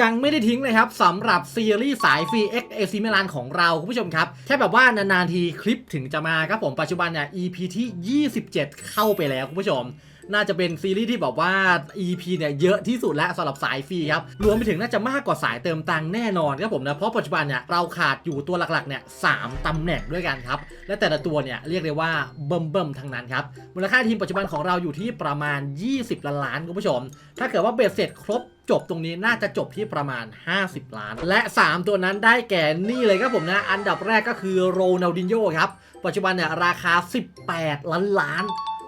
ยังไม่ได้ทิ้งเลยครับสำหรับซีรีส์สายฟรี X AC มิลานของเราคุณผู้ชมครับ แค่แบบว่านานๆทีคลิปถึงจะมาครับผมปัจจุบันเนี่ย EP ที่ 27 เข้าไปแล้วคุณผู้ชม น่าจะเป็นซีรีส์ที่แบบว่า EP เนี่ยเยอะที่สุดแล้วสำหรับสายฟรีครับ รวมไปถึงน่าจะมากกว่าสายเติมตังค์แน่นอนครับผมนะ เพราะปัจจุบันเนี่ยเราขาดอยู่ตัวหลักๆเนี่ยสามตำแหน่งด้วยกันครับ และแต่ละตัวเนี่ยเรียกได้ว่าเบิ่มเบิ่มๆทั้งนั้นครับ มูลค่าทีมปัจจุบันของเราอยู่ที่ประมาณ 20ล้านล้านคุณผู้ชม ถ้าเกิดว่าเบ็ดเสร็จครบจบตรงนี้น่าจะจบที่ประมาณ 50 ล้าน และ 3 ตัวนั้นได้แก่นี่เลยครับผมนะ อันดับแรกก็คือโรนัลดินโญ่ครับ ปัจจุบันเนี่ยราคา 18 ล้านล้าน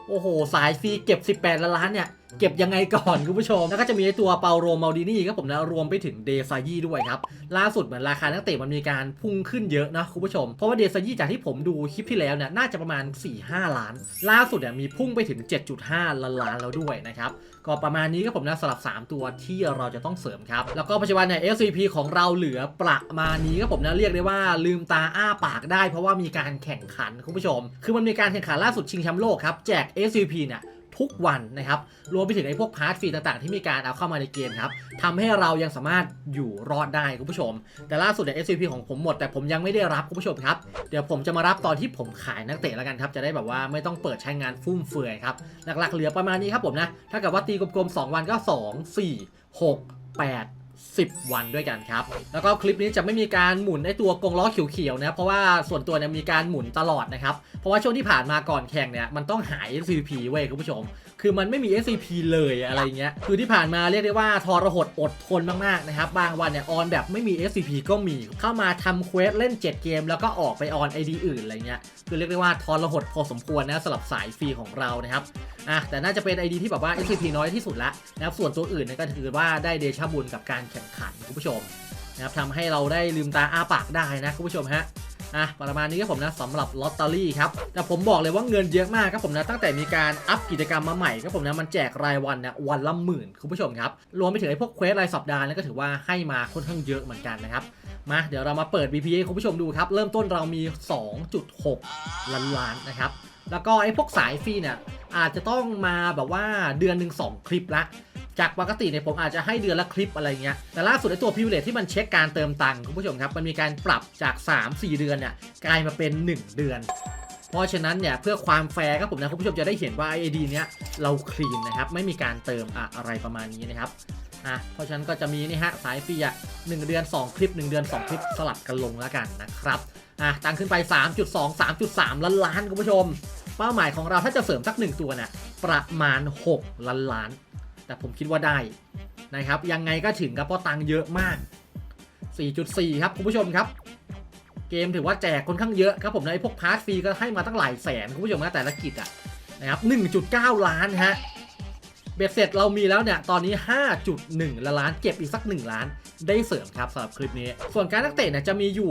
โอ้โห สายฟรีเก็บ 18 ล้านเนี่ย เก็บยังไงก่อนคุณผู้ชม แล้วก็จะมีไอตัวเปาโรมาลดินี่ครับผมนะรวมไปถึงเดซายี่ด้วยครับ ล่าสุดเหมือนราคานักเตะมันมีการพุ่งขึ้นเยอะนะคุณผู้ชม เพราะว่าเดซายี่จากที่ผมดูคลิปที่แล้วเนี่ยน่าจะประมาณ 4-5 ล้าน ล่าสุดเนี่ยมีพุ่งไปถึง 7.5 ล้านล้านแล้วด้วยนะครับก็ประมาณนี้ครับผมนะสำหรับ 3 ตัวที่เราจะต้องเสริมครับ แล้วก็ปัจจุบันเนี่ย SCP ของเราเหลือประมาณนี้ครับผมนะเรียกได้ว่าลืมตาอ้าปากได้ เพราะว่ามีการแข่งขันคุณผู้ชม คือมันมีการแข่งขันล่าสุดชิงแชมป์โลกครับแจก SCP เนี่ย ทุกวันนะครับ รวมไปถึงไอ้พวกพาร์ทฟรีต่างๆ ที่มีการเอาเข้ามาในเกมครับทำให้เรายังสามารถอยู่รอดได้คุณผู้ชม แต่ล่าสุดเนี่ย SCP ของผมหมด แต่ผมยังไม่ได้รับคุณผู้ชมครับ เดี๋ยวผมจะมารับตอนที่ผมขายนักเตะแล้วกันครับ จะได้แบบว่าไม่ต้องเปิดใช้งานฟุ่มเฟือยครับ หลักๆเหลือประมาณนี้ครับผมนะ ถ้าเกิดว่าตีกลมๆ2วันก็ 2 4 6 8 10 วันด้วยกันครับ แล้วก็คลิปนี้จะไม่มีการหมุนไอตัวกงล้อเขียวๆนะเพราะว่าส่วนตัวเนี่ยมีการหมุนตลอดนะครับ เพราะว่าช่วงที่ผ่านมาก่อนแข่งเนี่ยมันต้องหาย SCP เว้ยคุณผู้ชม คือมันไม่มี SCP เลยอะไรเงี้ย คือที่ผ่านมาเรียกได้ว่าทรหดอดทนมากๆนะครับ บางวันเนี่ยออนแบบไม่มี SCP ก็มี เข้ามาทำเควสเล่น 7 เกม แล้วก็ออกไปออน ID อื่นอะไรเงี้ย คือเรียกได้ว่าทรหดพอสมควรนะสำหรับสายฟรีของเรานะครับ อะแต่น่าจะเป็น ID ที่แบบว่า SCP น้อยที่สุดละนะครับ ส่วนตัวอื่นเนี่ยก็ถือว่าได้เดชบุญกับการแข่งขันคุณผู้ชมนะครับทำให้เราได้ลืมตาอ้าปากได้นะคุณผู้ชมฮะอะประมาณนี้ครับผมนะสำหรับลอตเตอรี่ครับแต่ผมบอกเลยว่าเงินเยอะมากครับผมนะตั้งแต่มีการอัพกิจกรรมมาใหม่ครับผมนะมันแจกรายวันเนี่ยวันละหมื่นคุณผู้ชมครับรวมไปถึงไอ้พวกเควสรายสัปดาห์นี่ก็ถือว่าให้มาค่อนข้างเยอะเหมือนกันนะครับมาเดี๋ยวเรามาเปิด BPA คุณผู้ชมดูครับเริ่มต้นเรามี 2.6 ล้านล้านนะครับแล้วก็ไอ้พวกสายฟรีเนี่ยอาจจะต้องมาแบบว่าเดือนหนึ่ง2คลิปละ จากปกติเนี่ยผมอาจจะให้เดือนละคลิปอะไรเงี้ย แต่ล่าสุดไอ้ตัวพิเวเลตที่มันเช็คการเติมตังค์คุณผู้ชมครับ มันมีการปรับจาก 3-4 เดือนเนี่ยกลายมาเป็น 1 เดือนเพราะฉะนั้นเนี่ยเพื่อความแฟร์ครับผมนะคุณผู้ชมจะได้เห็นว่าไอดีเนี้ยเราคลีนนะครับไม่มีการเติมอะไรประมาณนี้นะครับอะเพราะฉะนั้นก็จะมีนี่ฮะสายฟรีอะหนึ่งเดือน 2 คลิป 1 เดือน 2 คลิปสลับกันลงแล้วกันนะครับอะตังขึ้นไป 3.2 3.3 ล้านล้านคุณผู้ชม เป้าหมายของเราถ้าจะเสริมสักหนึ่งตัวเนี่ยประมาณ 6 ล้านล้าน แต่ผมคิดว่าได้นะครับ ยังไงก็ถึงครับเพราะตังค์เยอะมาก 4.4 ครับคุณผู้ชมครับ เกมถือว่าแจกค่อนข้างเยอะครับผมในพวกพาร์ทฟรีก็ให้มาตั้งหลายแสนคุณผู้ชมนะแต่ละกิจอะนะครับ 1.9 ล้านฮะ เบ็ดเสร็จเรามีแล้วเนี่ย ตอนนี้ 5.1 ละล้าน เก็บอีกสัก 1 ล้าน ได้เสริมครับสำหรับคลิปนี้ ส่วนการนักเตะเนี่ยจะมีอยู่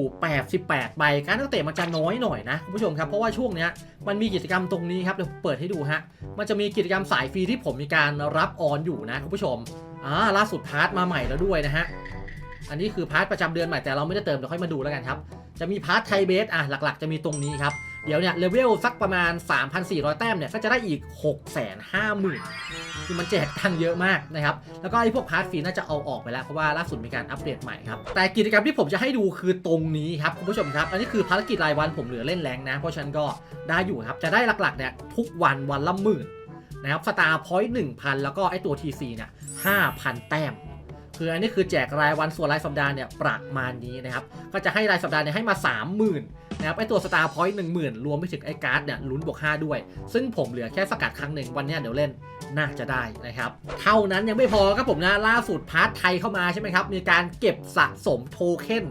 88 ใบ การนักเตะมันจะน้อยหน่อยนะคุณผู้ชมครับ เพราะว่าช่วงเนี้ยมันมีกิจกรรมตรงนี้ครับ เดี๋ยวเปิดให้ดูฮะ มันจะมีกิจกรรมสายฟรีที่ผมมีการรับออนอยู่นะคุณผู้ชม อ่าล่าสุดพาร์ทมาใหม่แล้วด้วยนะฮะ อันนี้คือพาร์ทประจำเดือนใหม่แต่เราไม่ได้เติมเดี๋ยวค่อยมาดูแล้วกันครับ จะมีพาร์ทไทยเบส อะหลัก ๆ จะมีตรงนี้ครับ เดี๋ยวเนี่ยเลเวลสักประมาณ 3,400 แต้มเนี่ยก็จะได้อีก 650,000 คือมันแจกตังเยอะมากนะครับ แล้วก็ไอ้พวกพาร์ทฟรีน่าจะเอาออกไปแล้ว เพราะว่าล่าสุดมีการอัปเดตใหม่ครับ แต่กิจกรรมที่ผมจะให้ดูคือตรงนี้ครับ คุณผู้ชมครับ อันนี้คือภารกิจรายวันผมเหลือเล่นแรงนะ เพราะฉันก็ได้อยู่ครับ จะได้หลักๆเนี่ยทุกวันวันละหมื่นนะครับสตาร์พอยต์หนึ่งพันแล้วก็ไอ้ตัว TC เนี่ยห้าพันแต้มคืออันนี้คือแจกรายวันส่วนรายสัปดาห์เนี่ยประมาณนี้นะครับ ก็จะให้รายสัปดาห์เนี่ยให้มา 30,000 นะครับไอตัวสตาร์พอยต์หนึ่งหมื่นรวมไปถึงไอการ์ดเนี่ยลุ้นบวก5ด้วย ซึ่งผมเหลือแค่สกัดครั้งหนึ่งวันนี้เดี๋ยวเล่นน่าจะได้นะครับ เท่านั้นยังไม่พอครับผมนะล่าสุดพาร์ทไทยเข้ามาใช่ไหมครับ มีการเก็บสะสมโทเค็น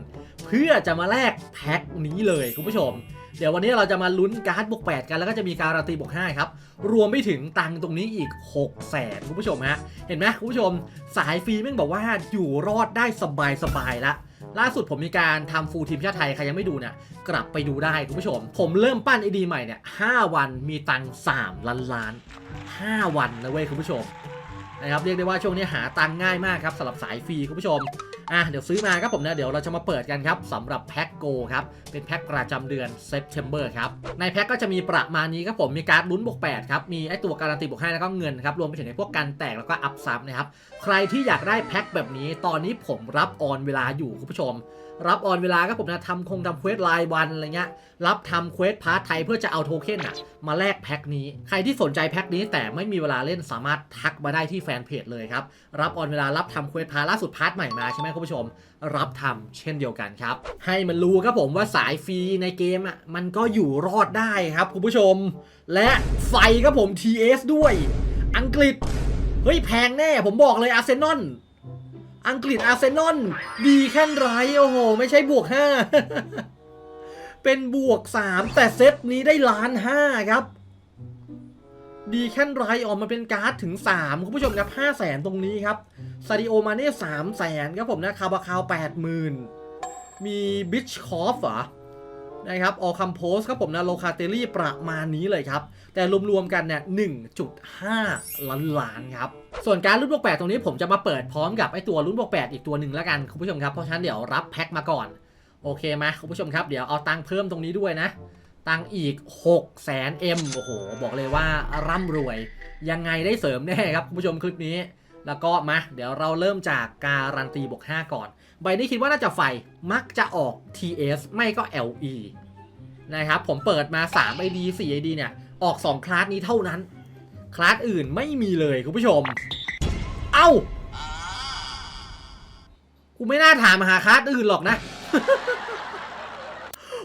เพื่อจะมาแลกแพ็คนี้เลยคุณผู้ชม เดี๋ยววันนี้เราจะมาลุ้นการ์ดบวก8กันแล้วก็จะมีการันตีบวก5ครับ รวมไปถึงตังตรงนี้อีก 6 0แสนคุณผู้ชมฮะเห็นไหมคุณผู้ชม สายฟรีแม่งบอกว่าอยู่รอดได้สบายสบายละ ล่าสุดผมมีการทำฟูลทีมชาติไทย ใครยังไม่ดูเนี่ย กลับไปดูได้คุณผู้ชม ผมเริ่มปั้นไอดีใหม่เนี่ย5วันมีตังค์3ล้านล้าน5วันนะเว้ยคุณผู้ชมนะครับเรียกได้ว่าช่วงนี้หาตังค์ง่ายมากครับสำหรับสายฟรีคุณผู้ชม อะเดี๋ยวซื้อมาครับผมนะเดี๋ยวเราจะมาเปิดกันครับสำหรับแพ็คโกครับเป็นแพ็คประจำเดือนเซปเทมเบอร์ครับในแพ็คก็จะมีประมาณนี้ครับผมมีการ์ดลุ้นบวก8ครับมีไอตัวการันตีบวก5แล้วก็เงินครับรวมไปถึงในพวกการแตกแล้วก็อัพซับนะครับใครที่อยากได้แพ็คแบบนี้ตอนนี้ผมรับออนเวลาอยู่คุณผู้ชมรับออนเวลาครับผมนะทำคงทำเควสรายวันอะไรเงี้ยรับทำเควสพาร์ทไทยเพื่อจะเอาโทเค็นอะมาแลกแพ็คนี้ ใครที่สนใจแพ็คนี้แต่ไม่มีเวลาเล่นสามารถทักมาได้ที่แฟนเพจเลยครับ รับออนเวลารับทำเควสพาร์ทล่าสุดพาร์ทใหม่มาใช่ไหมคุณผู้ชม รับทำเช่นเดียวกันครับ ให้มันรู้ครับผมว่าสายฟรีในเกมอะมันก็อยู่รอดได้ครับคุณผู้ชม และไฟครับผม TS ด้วย อังกฤษเฮ้ยแพงแน่ผมบอกเลยอาร์เซนอล อังกฤษอาร์เซนอลดีแค่ไรโอ้โห ไม่ใช่บวก 5 เป็นบวก 3 แต่เซตนี้ได้ล้านห้าครับ ดีแค่ไรออกมาเป็นการ์ดถึง 3 คุณผู้ชมครับ5 0 0แสนตรงนี้ครับซาดิโอมาเน่สามแสนครับผมนะคาบาคาว80,000มีบิชคอฟเหรอ นะครับออคัมโพสครับผมนะโลคาเตอรี่ประมาณนี้เลยครับ แต่รวมๆกันเนี่ย 1.5 ล้านล้านครับ ส่วนการลุ้นบวกแปดตรงนี้ผมจะมาเปิดพร้อมกับไอตัวลุ้นบวกแปดอีกตัวหนึ่งแล้วกันคุณผู้ชมครับ เพราะฉะนั้นเดี๋ยวรับแพ็คมาก่อน โอเคไหมคุณผู้ชมครับ เดี๋ยวเอาตังค์เพิ่มตรงนี้ด้วยนะ ตังค์อีก 6 0 0 0 0 0 M โอ้โห บอกเลยว่าร่ำรวย ยังไงได้เสริมแน่ครับคุณผู้ชมคลิปนี้ แล้วก็มาเดี๋ยวเราเริ่มจากการันตีบวก5ก่อน ใบนี้คิดว่าน่าจะไฟมักจะออก TS ไม่ก็ LE นะครับ ผมเปิดมา 3 ID 4 ID เนี่ย ออก 2 คลาสนี้เท่านั้น คลาสอื่นไม่มีเลยคุณผู้ชม เอ้า กูไม่น่าถามหาคลาสอื่นหรอกนะ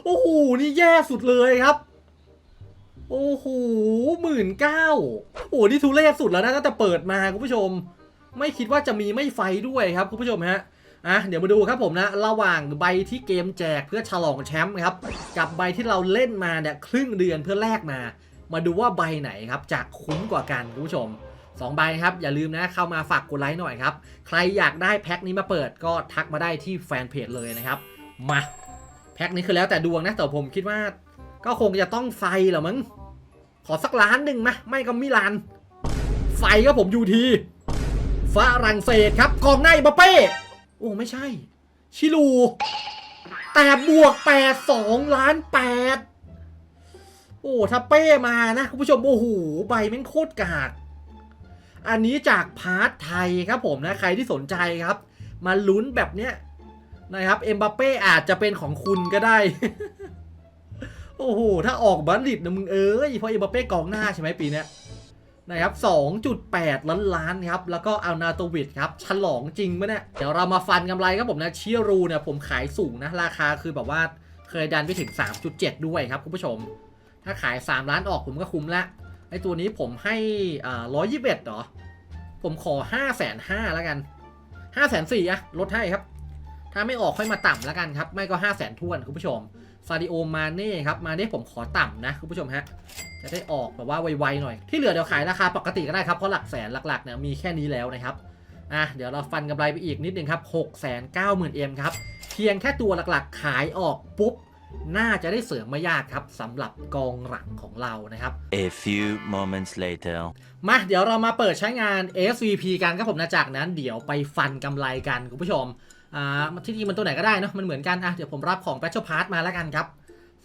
โอ้โห นี่แย่สุดเลยครับ โอ้โหหมื่นเก้าโอ้โหนี่ทุเรศสุดแล้วนะตั้งแต่เปิดมาคุณผู้ชม ไม่คิดว่าจะมีไม่ไฟด้วยครับคุณผู้ชมฮะ อะเดี๋ยวมาดูครับผมนะ ระหว่างใบที่เกมแจกเพื่อฉลองแชมป์ครับ กับใบที่เราเล่นมาเนี่ยครึ่งเดือนเพื่อแลกมา มาดูว่าใบไหนครับจะคุ้มกว่ากันคุณผู้ชมสองใบครับ อย่าลืมนะเข้ามาฝากกดไลค์หน่อยครับ ใครอยากได้แพ็คนี้มาเปิดก็ทักมาได้ที่แฟนเพจเลยนะครับ มาแพ็คนี้คือแล้วแต่ดวงนะแต่ผมคิดว่า ก็คงจะต้องไฟหรอมั้งขอสักล้านหนึ่งมะไม่ก็มิลานไฟก็ผมยูทีฝรั่งเศสครับกองหน้าอิมบัปเป้ โอ้ไม่ใช่ ชิลู แต่บวก8 2ล้าน8โอ้ถ้าเป้มานะ คุณผู้ชม โอ้โห ใบแม่งโคตรกาก อันนี้จากพาร์ทไทยครับผมนะ ใครที่สนใจครับ มาลุ้นแบบเนี้ยนะครับ เอ็มบัปเป้อาจจะเป็นของคุณก็ได้ โอ้โห ถ้าออกบัลลิตนะมึงเอ้ยเพราะเอ็มบัปเป้กองหน้าใช่ไหมปีเนี้ย นะครับ 2.8 ล้านล้านครับ แล้วก็อัลนาโตวิดครับฉลองจริงปะเนี่ย เดี๋ยวเรามาฟันกำไรครับผมนะเชียรูเนี่ยผมขายสูงนะ ราคาคือแบบว่าเคยดันไปถึง 3.7 ด้วยครับคุณผู้ชม ถ้าขาย 3 ล้านออกผมก็คุ้มละไอตัวนี้ผมให้อ่า121เหรอ ผมขอ 5 5 0 0 0แล้วกัน 5 4 0 0 0อะลดให้ครับ ถ้าไม่ออกค่อยมาต่ำแล้วกันครับ ไม่ก็5 0 0 0 0 0ทวนคุณผู้ชมซาดิโอมาเน่ครับ มาเน่ผมขอต่ำนะคุณผู้ชมฮะ จะได้ออกแบบว่าไวๆหน่อย ที่เหลือเดี๋ยวขายราคาปกติก็ได้ครับ เพราะหลักแสนหลักๆเนี่ยมีแค่นี้แล้วนะครับ อะเดี๋ยวเราฟันกำไรไปอีกนิดนึงครับ6 9 0 0 0 0 M ครับ เพียงแค่ตัวหลักๆ ขายออกปุ๊บน่าจะได้เสริมไม่ยากครับสำหรับกองหลังของเรานะครับ A few moments later. มาเดี๋ยวเรามาเปิดใช้งาน SVP กันครับผมนะจากนั้น เดี๋ยวไปฟันกำไรกันคุณผู้ชม อ่าที่จริงมันตัวไหนก็ได้เนะมันเหมือนกันอะเดี๋ยวผมรับของ Battle Pass มาแล้วกันครับ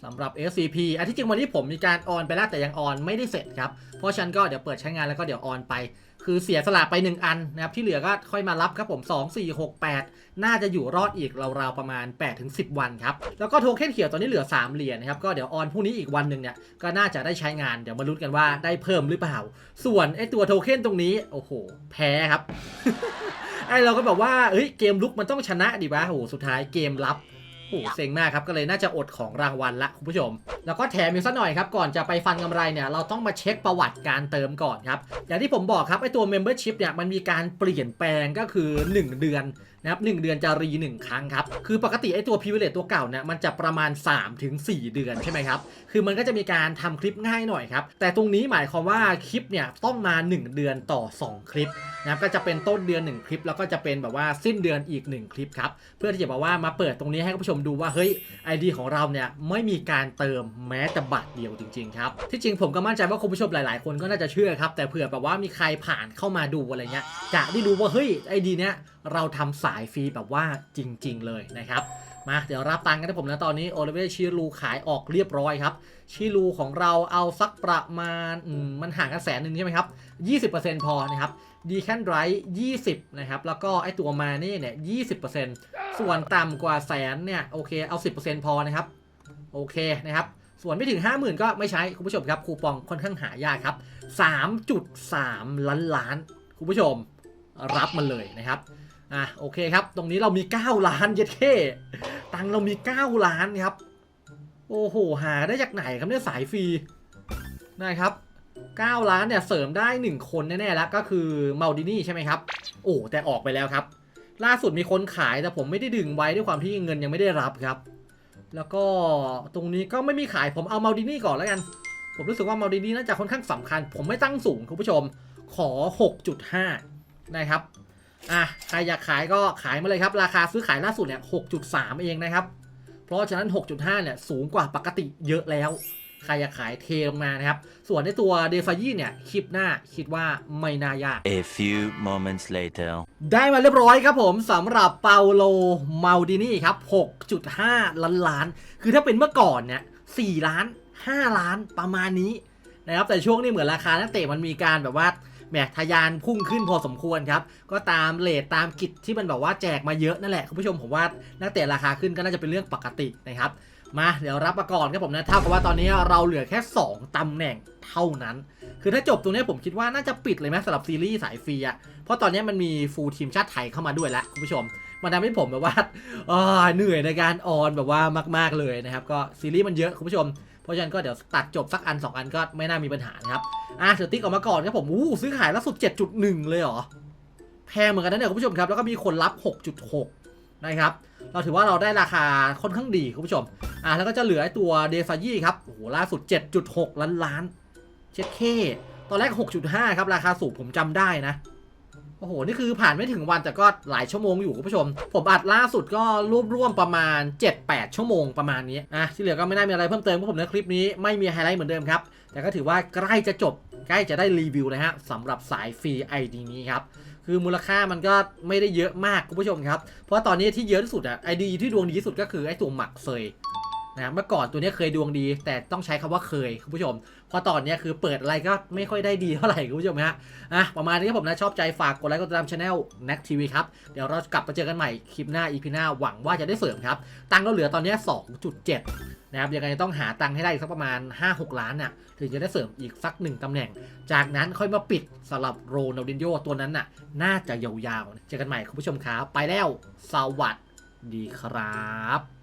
สำหรับ SCP อันที่จริงวันนี้ผมมีการออนไปแล้วแต่ยังออนไม่ได้เสร็จครับ เพราะฉันก็เดี๋ยวเปิดใช้งานแล้วก็เดี๋ยวออนไป คือเสียสละไป 1 อันนะครับ ที่เหลือก็ค่อยมารับครับผม 2 4 6 8 น่าจะอยู่รอดอีกราวๆประมาณ 8-10 วันครับ แล้วก็โทเค็นเขียวตอนนี้เหลือ 3 เหรียญนะครับ ก็เดี๋ยวออนพรุ่งนี้อีกวันหนึ่งเนี่ยก็น่าจะได้ใช้งานเดี๋ยวมาลุ้นกันว่าได้เพิ่มหรือเปล่า ส่วนไอตัวโทเค็นตรงนี้โอ้โห แพ้ครับ ไอเราก็แบบว่าเฮ้ยเกมลุกมันต้องชนะดิวะโอ้โหสุดท้ายเกมรับ โอ้โหเซ็งมากครับก็เลยน่าจะอดของรางวัลละคุณผู้ชม แล้วก็แถมอีกสักหน่อยครับก่อนจะไปฟันกำไรเนี่ยเราต้องมาเช็คประวัติการเติมก่อนครับ อย่างที่ผมบอกครับไอตัว Membership เนี่ยมันมีการเปลี่ยนแปลงก็คือ 1 เดือนนะครับหเดือนจะรี1ครั้งครับ คือปกติไอตัว Privilege ตัวเก่าเนี่ยมันจะประมาณ 3-4 เดือนใช่ไหมครับ คือมันก็จะมีการทำคลิปง่ายหน่อยครับ แต่ตรงนี้หมายความว่าคลิปเนี่ยต้องมา 1 เดือนต่อ 2 คลิปนะครับก็จะเป็นต้นเดือน 1 คลิป แล้วก็จะเป็นแบบว่าสิ้นเดือนอีก 1 คลิปครับเพื่อที่จะบอกว่ามาเปิดตรงนี้ให้ผู้ชมดูว่าเฮ้ย ID ของเราเนี่ยไม่มีการเติมแม้แต่บาทเดียวจริงๆครับ ที่จริงผมก็มั่นใจว่าคุณผู้ชมหลาย ๆ คนก็น่าจะเชื่อครับ แต่เผื่อแบบว่ามีใครผ่านเข้ามาดูอะไรเงี้ยจะได้รู้ว่าเฮ้ย ID เนี้ยเราทำสายฟรีแบบว่าจริง ๆ เลยนะครับมาเดี๋ยวรับตังค์กันนะผมนะตอนนี้โอเลเวชิลูขายออกเรียบร้อยครับชิลูของเราเอาสักประมาณมมันห่างกันแสนหนึ่งใช่ไหมครับ 20%พอนะครับ ดีแคนไรท์20 นะครับ แล้วก็ไอตัวมานี่เนี่ย 20%ส่วนต่ำกว่าแสนเนี่ย โอเค เอา 10%พอนะครับ โอเคนะครับ ส่วนไม่ถึง 50,000 ก็ไม่ใช้ คุณผู้ชมครับ คูปองค่อนข้างหายากครับ 3.3 ล้านล้าน คุณผู้ชมรับมันเลยนะครับ อะ โอเคครับ ตรงนี้เรามี 9 ล้านเย็ดเข้ตังเรามี 9 ล้านครับ โอ้โห หาได้จากไหนครับเนี่ยสายฟรี นะครับ 9 ล้านเนี่ยเสริมได้ 1 คนแน่ๆแล้วก็คือเมาดินี่ใช่ไหมครับ โอ้แต่ออกไปแล้วครับ ล่าสุดมีคนขายแต่ผมไม่ได้ดึงไว้ด้วยความที่เงินยังไม่ได้รับครับ แล้วก็ตรงนี้ก็ไม่มีขายผมเอาเมาดินี่ก่อนแล้วกัน ผมรู้สึกว่าเมาดินี่น่าจะค่อนข้างสำคัญ ผมไม่ตั้งสูงคุณผู้ชม ขอ 6.5 นะครับอะใครอยากขายก็ขายมาเลยครับ ราคาซื้อขายล่าสุดเนี่ย6.3 เองนะครับ เพราะฉะนั้น 6.5 เนี่ยสูงกว่าปกติเยอะแล้ว ใครอยากขายเทลงมานะครับ ส่วนในตัวเดฟายี่เนี่ยคลิปหน้าคิดว่าไม่น่ายาก A few moments later. ได้มาเรียบร้อยครับผมสำหรับเปาโลมาดินี่ครับ 6.5 ล้านล้าน คือถ้าเป็นเมื่อก่อนเนี่ย4ล้าน 5 ล้านประมาณนี้นะครับแต่ช่วงนี้เหมือนราคานักเตะมันมีการแบบว่าแหมทะยานพุ่งขึ้นพอสมควรครับ ก็ตามเลทตามกิจที่มันแบบว่าแจกมาเยอะนั่นแหละคุณผู้ชมผมว่านักเตะราคาขึ้นก็น่าจะเป็นเรื่องปกตินะครับ มาเดี๋ยวรับมาก่อนครับผมนะเท่ากับว่าตอนนี้เราเหลือแค่ 2ตำแหน่งเท่านั้น คือถ้าจบตรงนี้ผมคิดว่าน่าจะปิดเลยไหมสำหรับซีรีส์สายฟรีอะเพราะตอนนี้มันมีฟูลทีมชาติไทยเข้ามาด้วยแล้วคุณผู้ชม มันทำให้ผมแบบว่าอ่าเหนื่อยในการออนแบบว่ามาก ๆเลยนะครับก็ซีรีส์มันเยอะคุณผู้ชมเพราะฉะนั้นก็เดี๋ยวตัดจบสักอัน 2 อันก็ไม่น่ามีปัญหานะครับอะเดี๋ยวติ๊กออกมาก่อนครับผมอู้ซื้อขายล่าสุด7.1 เลยเหรอแพงเหมือนกันนะเนี่ยคุณผู้ชมครับแล้วก็มีคนรับ 6.6 นะครับ เราถือว่าเราได้ราคาค่อนข้างดีคุณผู้ชม อะแล้วก็จะเหลือไอตัวเดซายี่ครับโอ้โหล่าสุด 7.6 ล้านล้านเช็ดเคตอนแรก 6.5 ครับ ราคาสูงผมจำได้นะ โอ้โห นี่คือผ่านไม่ถึงวันแต่ก็หลายชั่วโมงอยู่คุณผู้ชม ผมอัดล่าสุดก็รวบรวมประมาณ 7-8 ชั่วโมงประมาณนี้ อะ ที่เหลือก็ไม่น่ามีอะไรเพิ่มเติมเพราะผมในคลิปนี้ไม่มีไฮไลท์เหมือนเดิมครับ แต่ก็ถือว่าใกล้จะจบ ใกล้จะได้รีวิวนะฮะสำหรับสายฟรี ID นี้ครับ คือมูลค่ามันก็ไม่ได้เยอะมากคุณผู้ชมครับ เพราะตอนนี้ที่เยอะที่สุดอะไอดีที่ดวงดีที่สุดก็คือไอตัวหมักเซยนะเมื่อก่อนตัวนี้เคยดวงดี แต่ต้องใช้คำว่าเคยคุณผู้ชม ราะตอนนี้คือเปิดอะไรก็ไม่ค่อยได้ดีเท่าไหร่คุณผู้ชมฮะอะประมาณนี้ผมนะชอบใจฝากกดไลค์กดติดตามช anel Next TV ครับ เดี๋ยวเรากลับมาเจอกันใหม่คลิปหน้า EP หน้าหวังว่าจะได้เสริมครับ ตังค์เราเหลือตอนนี้ 2.7นะครับยังไงต้องหาตังค์ให้ได้อีกสักประมาณ 5-6 ล้านน่ะถึงจะได้เสริมอีกสักหนึ่งตำแหน่ง จากนั้นค่อยมาปิดสำหรับโรนัลดินโยตัวนั้นน่ะ น่าจะยาวๆ เจอกันใหม่คุณผู้ชมครับ ไปแล้ว สวัสดีครับ